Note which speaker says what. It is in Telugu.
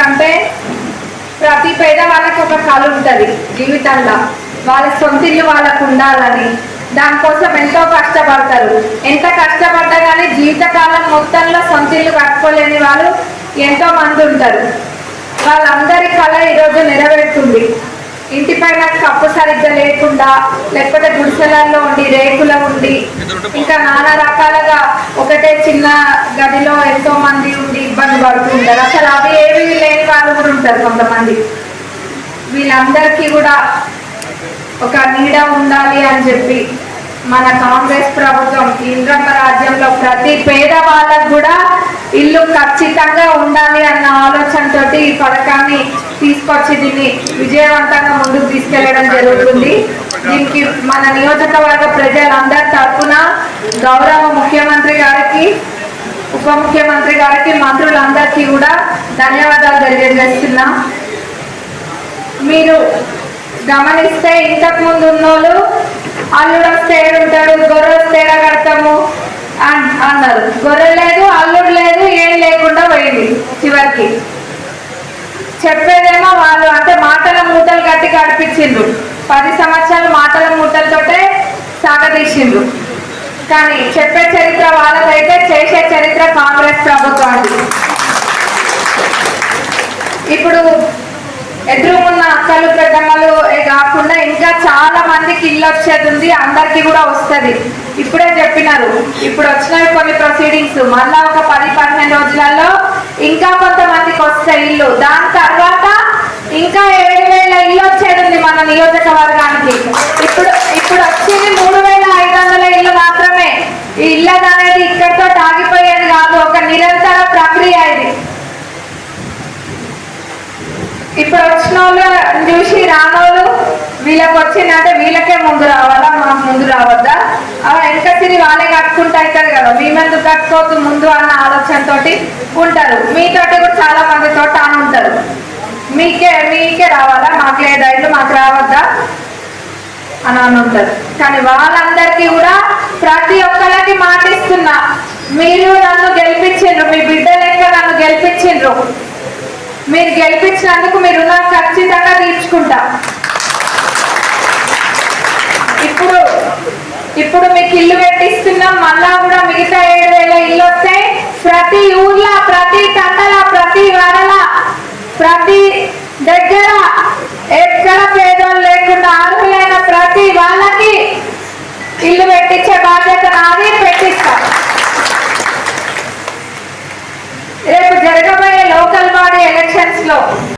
Speaker 1: ఎందుకంటే ప్రతి పేదవాళ్ళకి ఒక కళ ఉంటుంది జీవితంలో. వాళ్ళ సొంత ఇల్లు వాళ్ళకు ఉండాలని. దానికోసం ఎంతో కష్టపడతారు. ఎంత కష్టపడ్డా కానీ జీవితకాలం మొత్తంలో సొంత ఇల్లు కట్టుకోలేని వాళ్ళు ఎంతో మంది ఉంటారు. వాళ్ళందరి కళ ఈరోజు నెరవేరుతుంది. ఇంటి పైన కప్పు సరిగ్గా లేకుండా లేకపోతే గుడిసెలలో ఉండి రేకుల ఉండి ఇంకా నానా రకాలుగా ఒకటే చిన్న గదిలో ఎంతో మంది ఉండి ఇబ్బంది పడుతుంటారు అసలు అవి ఉంటారు కొంతమంది. వీళ్ళందరికీ కూడా ఒక నీడ ఉండాలి అని చెప్పి మన కాంగ్రెస్ ప్రభుత్వం ఇంద్రమ్మ రాజ్యంలో ప్రతి పేదవాళ్ళకు కూడా ఇల్లు ఖచ్చితంగా ఉండాలి అన్న ఆలోచనతోటి ఈ పథకాన్ని తీసుకొచ్చి దీన్ని విజయవంతంగా ముందుకు తీసుకెళ్ళడం జరుగుతుంది. దీనికి మన నియోజకవర్గ ప్రజలందరి తరఫున గౌరవ ముఖ్యమంత్రి గారికి ఉప ముఖ్యమంత్రి గారికి మంత్రులందరికీ కూడా ధన్యవాదాలు తెలియజేస్తున్నాం. మీరు గమనిస్తే ఇంతకు ముందు ఉన్నోళ్ళు అల్లుడు వస్తే ఉంటాడు గొర్రె వస్తే కడతాము అన్నారు. గొర్రె లేదు అల్లుడు లేదు ఏం లేకుండా పోయింది చివరికి. చెప్పేదేమో వాళ్ళు అంటే మాటల మూటలు కట్టి కడిపించిండ్రు పది సంవత్సరాలు మాటల మూటలతోటే సాగదీసిండ్రు కానీ చెప్పే చరిత్ర వాళ్ళకైతే చేసే చరిత్ర కాంగ్రెస్ ప్రభుత్వానికి ఇప్పుడు ఎదురుకున్న అక్కలు పెద్దమ్మలు కాకుండా ఇంకా చాలా మందికి ఇల్లు వచ్చేది ఉంది అందరికి కూడా వస్తుంది. ఇప్పుడే చెప్పినారు. ఇప్పుడు వచ్చినవి కొన్ని ప్రొసీడింగ్స్ మళ్ళా ఒక పది పదిహేను రోజులలో ఇంకా కొంతమందికి వస్తాయి ఇల్లు. దాని తర్వాత ఇంకా ఏడు వేల ఇల్లు వచ్చేది ఉంది మన నియోజకవర్గానికి. ఇప్పుడు ఇప్పుడు వచ్చింది మూడు వేల ఐదు వందల ఇల్లు మాత్రమే ఈ ఇల్లు అనేది ఇక్కడితో ఆగిపోయేది కాదు ఒక నిరంతర ప్రక్రియ ఇది ఇప్పుడు వచ్చిన వాళ్ళు చూసి రానోళ్ళు వీళ్ళకి వచ్చిందంటే వీళ్ళకే ముందు రావాలా? మాకు ముందు రావద్దా? ఆ వెనక తిరిగి వాళ్ళే కట్టుకుంటా అవుతారు కదా. మేమెందుకు కట్టుకోవద్దు ముందు అన్న ఆలోచనతో ఉంటారు. మీతోటి కూడా చాలా మంది అని ఉంటారు. మీకే మీకే రావాలా? మాకు లేదా? ఇల్లు మాకు రావద్దా? అని అని ఉంటారు. కానీ వాళ్ళందరికీ కూడా ప్రతి ఒక్కరికి మాటిస్తున్నా. మీరు నన్ను గెలిపించిండ్రు. మీ బిడ్డ లెక్క నన్ను గెలిపించిండ్రు. మీరు గెలిపించినందుకు మీరు రుణం ఖచ్చితంగా తీర్చుకుంటా. ఇప్పుడు ఇప్పుడు మీకు ఇల్లు పెట్టిస్తున్నాం మళ్ళా కూడా మిగతా ఏడు వేల ఇల్లు వస్తాయి ప్రతి ఊర్లో ప్రతి తండల